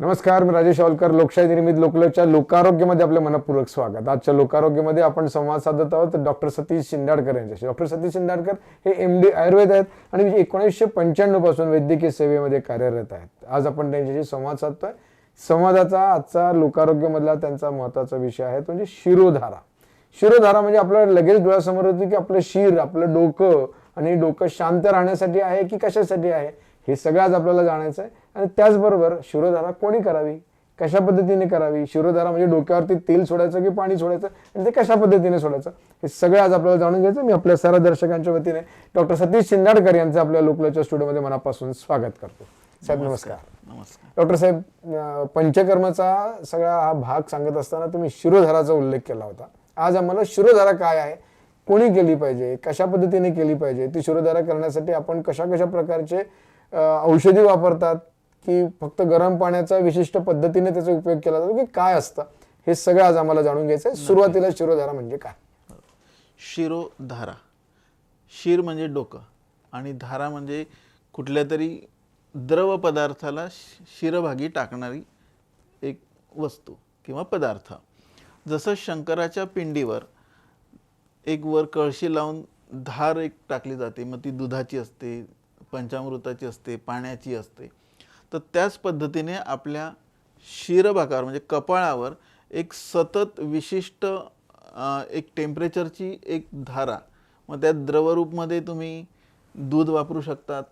नमस्कार मी राजेश ऑलकर लोकशाही निर्मित लोकलच्या लोकारोग्यमध्ये आपलं मनपूर्वक स्वागत. आजच्या लोकारोग्यमध्ये आपण संवाद साधत आहोत डॉक्टर सतीश शिंदाडकर यांच्याशी. डॉक्टर सतीश शिंदाडकर हे एम डी आयुर्वेद आहेत आणि एकोणीसशे पंच्याण्णवपासून वैद्यकीय सेवेमध्ये कार्यरत आहेत. आज आपण त्यांच्याशी संवाद साधतोय. संवादाचा आजचा लोकारोग्यमधला त्यांचा महत्त्वाचा विषय आहे तो म्हणजे शिरोधारा. शिरोधारा म्हणजे आपल्याला लगेच डोळ्यासमोर होती की आपलं शिर आपलं डोकं आणि डोकं शांत राहण्यासाठी आहे की कशासाठी आहे? हे सगळं आज आपल्याला जाणायचं आहे आणि त्याचबरोबर शिरोधारा कोणी करावी? कशा पद्धतीने करावी? शिरोधारा म्हणजे डोक्यावरती तेल सोडायचं की पाणी सोडायचं? आणि ते कशा पद्धतीने सोडायचं? हे सगळं आज आपल्याला जाणून घ्यायचं मी आपल्या सर्व दर्शकांच्या वतीने डॉक्टर सतीश शिंदाडकर यांचं आपल्या लोकलच्या स्टुडिओमध्ये मनापासून स्वागत करतो. साहेब नमस्कार. नमस्कार. डॉक्टर साहेब पंचकर्माचा सगळा हा भाग सांगत असताना तुम्ही शिरोधाराचा उल्लेख केला होता. आज आम्हाला शिरोधारा काय आहे? कोणी केली पाहिजे? कशा पद्धतीने केली पाहिजे? ती शिरोधारा करण्यासाठी आपण कशा कशा प्रकारचे औषधी वापरतात? की फक्त गरम पाण्याचा विशिष्ट पद्धतीने त्याचा उपयोग केला जातो की काय असतं? हे सगळं आज आम्हाला जाणून घ्यायचं आहे. सुरुवातीला शिरोधारा म्हणजे काय? शिरोधारा. शिर म्हणजे डोकं आणि धारा म्हणजे कुठल्या तरी द्रव पदार्थाला शि- शिरभागी टाकणारी एक वस्तू किंवा पदार्थ. जसं शंकराच्या पिंडीवर एक वर कळशी लावून धार एक टाकली जाते मग ती दुधाची असते पंचामृताची असते पाण्याची असते. तर त्याच पद्धतीने आपल्या शिरभागावर म्हणजे कपाळावर एक सतत विशिष्ट एक टेम्परेचरची एक धारा. मग त्या द्रवरूपमध्ये तुम्ही दूध वापरू शकतात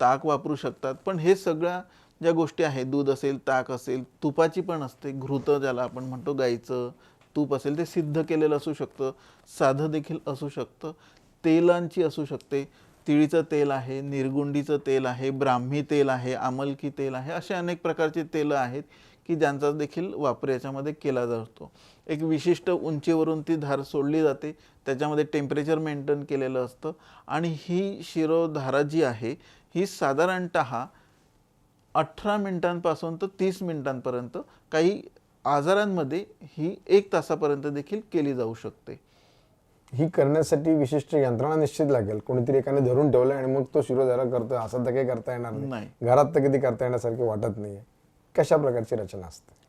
ताक वापरू शकतात. पण हे सगळ्या ज्या गोष्टी आहेत दूध असेल ताक असेल तुपाची पण असते. घृत ज्याला आपण म्हणतो गाईचं तूप असेल ते सिद्ध केलेलं असू शकतं साधं देखील असू शकतं तेलांची असू शकते. तिळीचं तेल आहे निरगुंडीचं तेल आहे ब्राह्मी तेल आहे आमलकी तेल आहे असे अनेक प्रकारची तेलं आहेत की ज्यांचा देखील वापर याच्यामध्ये केला जातो. एक विशिष्ट उंचीवरून ती धार सोडली जाते त्याच्यामध्ये टेम्परेचर मेंटेन केलेलं असतं आणि ही शिरोधारा जी आहे ही साधारणत अठरा मिनिटांपासून तर तीस मिनिटांपर्यंत काही आजारांमध्ये ही एक तासापर्यंत देखील केली जाऊ शकते. ही करण्यासाठी विशिष्ट यंत्रणा निश्चित लागेल. कोणीतरी एकाने धरून ठेवलं आणि मग तो शिरोधारा करतोय. असं तर काही करता येणार नाही. नाही. घरात तर कधी करता येण्यासारखे वाटत नाहीये. कशा प्रकारची रचना असते?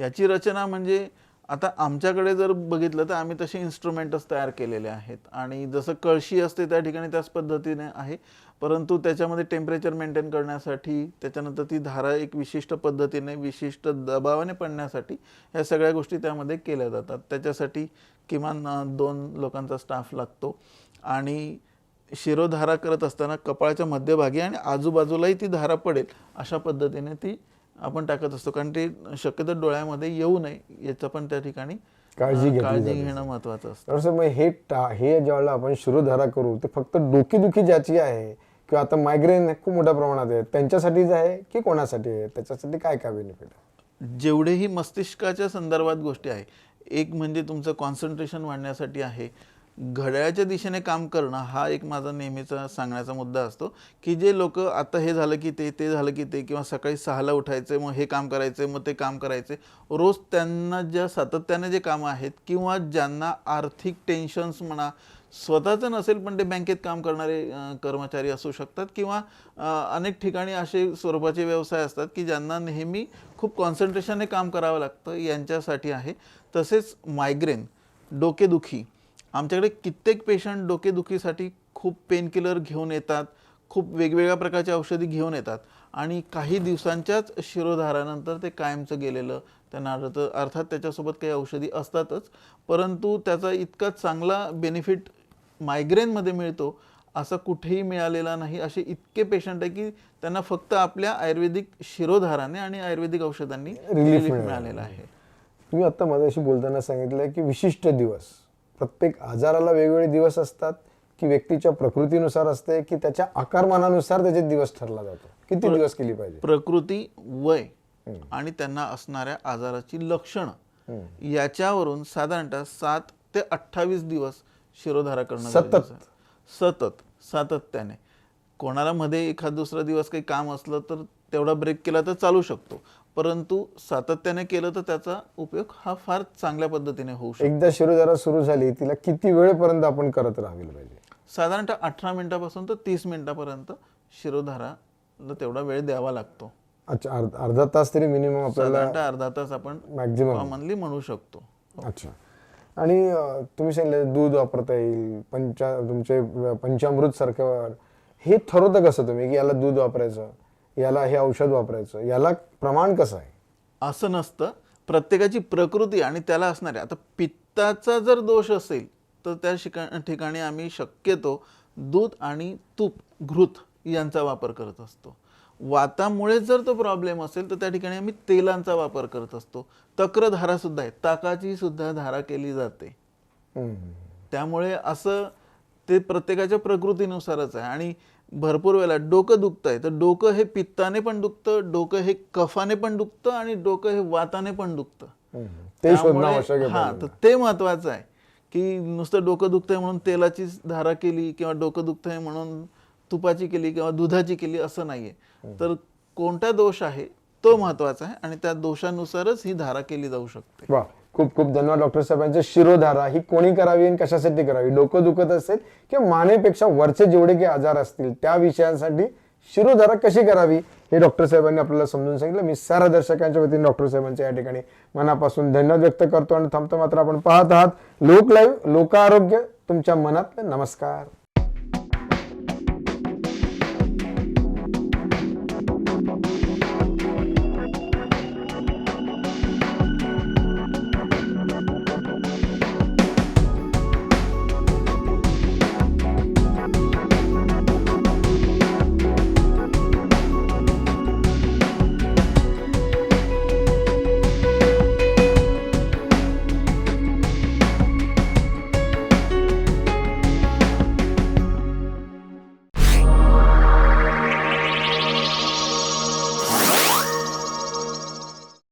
याची रचना म्हणजे आता आमच्याकडे जर बघितलं तर आम्ही तसे इन्स्ट्रुमेंटच तयार केलेले आहेत. आणि जसं कळशी असते त्या ठिकाणी त्याच पद्धतीने आहे. परंतु त्याच्यामध्ये टेम्परेचर मेंटेन करण्यासाठी त्याच्यानंतर ती धारा एक विशिष्ट पद्धतीने विशिष्ट दबावाने पडण्यासाठी ह्या सगळ्या गोष्टी त्यामध्ये केल्या जातात. त्याच्यासाठी किमान दोन लोकांचा स्टाफ लागतो. आणि शिरोधारा करत असताना कपाळाच्या मध्यभागी आणि आजूबाजूलाही ती धारा पडेल अशा पद्धतीने ती आपण टाकत असतो. कारण ते शक्यतो डोळ्यामध्ये येऊ नये याचं पण त्या ठिकाणी काळजी काळजी. घेणं महत्वाचं असतं. मग हे टा हे ज्यावेळेला आपण शिरोधारा करू ते फक्त डोकेदुखी ज्याची आहे किंवा आता मायग्रेन खूप मोठ्या प्रमाणात आहे त्यांच्यासाठीच आहे की कोणासाठी आहे? त्याच्यासाठी काय काय बेनिफिट आहे? जेवढेही मस्तिष्काच्या संदर्भात गोष्टी आहे एक म्हणजे तुमचं कॉन्सन्ट्रेशन वाढण्यासाठी आहे घड्याळाच्या दिशेने काम करणं हा एक माझा नेहमीचा सांगण्याचा मुद्दा असतो की जे लोक आता हे झालं की ते ते झालं की ते किंवा सकाळी सहाला उठायचे मग हे काम करायचे मग ते काम करायचे रोज त्यांना ज्या सातत्याने जे कामं आहेत किंवा ज्यांना आर्थिक टेन्शन्स म्हणा स्वतःचं नसेल पण ते बँकेत काम करणारे कर्मचारी असू शकतात किंवा अनेक ठिकाणी असे स्वरूपाचे व्यवसाय असतात की ज्यांना नेहमी खूप कॉन्सन्ट्रेशनने काम करावं लागतं यांच्यासाठी आहे. तसेच मायग्रेन डोकेदुखी आमच्याकडे कित्येक पेशंट डोकेदुखीसाठी खूप पेनकिलर घेऊन येतात खूप वेगवेगळ्या प्रकारच्या औषधी घेऊन येतात. आणि काही दिवसांच्याच शिरोधारानंतर ते कायमचं गेलेलं त्यांना आढळतं अर्थात त्याच्यासोबत काही औषधी असतातच. परंतु त्याचा इतका चांगला बेनिफिट मायग्रेनमध्ये मिळतो असं कुठेही मिळालेला नाही. असे इतके पेशंट आहे की त्यांना फक्त आपल्या आयुर्वेदिक शिरोधाराने आणि आयुर्वेदिक औषधांनी रिलीफ मिळालेलं मिळालेला आहे. तुम्ही आता माझ्याशी बोलताना सांगितलं की विशिष्ट दिवस. प्रत्येक आजाराला वेगवेगळे दिवस असतात की व्यक्तीच्या प्रकृतीनुसार असते की त्याच्या आकारमानानुसार त्याचे दिवस ठरला जातो. किती दिवस केली पाहिजे? प्रकृती वय आणि त्यांना असणाऱ्या आजाराची लक्षणं याच्यावरून साधारणतः सात ते अठ्ठावीस दिवस शिरोधारा करणं सतत? सतत सातत्याने. कोणाला मध्ये एखाद दुसरा दिवस काही काम असलं तर तेवढा ब्रेक केला तर चालू शकतो. परंतु सातत्याने केलं तर त्याचा उपयोग हा फार चांगल्या पद्धतीने होऊ शकतो. एकदा शिरोधारा सुरू झाली तिला किती वेळपर्यंत आपण करत राहायला पाहिजे? साधारणतः अठरा मिनिटापासून तर तीस मिनिटापर्यंत शिरोधाराला तेवढा वेळ द्यावा लागतो. अच्छा अर्ध- अर्धा तास तरी मिनिमम आपल्याला साधारणतः अर्धा तास आपण मॅक्झिमम कॉमनली म्हणू शकतो. अच्छा. आणि अं, तुम्ही सांगितलं दूध वापरता येईल पंचा तुमचे पंचामृत सारखं हे ठरवतं कसं तुम्ही की याला दूध वापरायचं? याला हे औषध वापरायचं. याला प्रमाण कसं आहे? असं नसतं. प्रत्येकाची प्रकृती आणि त्याला असणारे. आता पित्ताचा जर दोष असेल तर त्या शिका ठिकाणी आम्ही शक्यतो दूध आणि तूप घृत यांचा वापर करत असतो. वातामुळे जर तो प्रॉब्लेम असेल तर त्या ठिकाणी आम्ही तेलांचा वापर करत असतो. तक्रधारा सुद्धा आहे. ताकाची सुद्धा धारा केली जाते. त्यामुळे असं ते प्रत्येकाच्या प्रकृतीनुसारच आहे. आणि भरपूर वेळेला डोकं दुखतं आहे तर डोकं हे पित्ताने पण दुखतं डोकं हे कफाने पण दुखतं आणि डोकं हे वाताने पण दुखतं. ते हा. तर ते महत्वाचं आहे की नुसतं डोकं दुखतंय म्हणून तेलाची धारा केली किंवा डोकं दुखतंय म्हणून तुपाची केली किंवा दुधाची केली असं नाहीये. तर कोणता दोष आहे तो महत्त्वाचा आहे आणि त्या दोषानुसारच ही धारा केली जाऊ शकते. खूप खूप धन्यवाद डॉक्टर साहेबांचं शिरोधारा. ही कोणी करावी आणि कशासाठी करावी? डोकं दुखत असेल किंवा मानेपेक्षा वरचे जेवढे काही आजार असतील त्या विषयांसाठी शिरोधारा कशी करावी? हे डॉक्टर साहेबांनी आपल्याला समजून सांगितलं. मी सारा दर्शकांच्या वतीने डॉक्टर साहेबांच्या या ठिकाणी मनापासून धन्यवाद व्यक्त करतो. आणि थांबतो मात्र आपण पाहत आहात लोक लाईव्ह लोक आरोग्य तुमच्या मनात नमस्कार.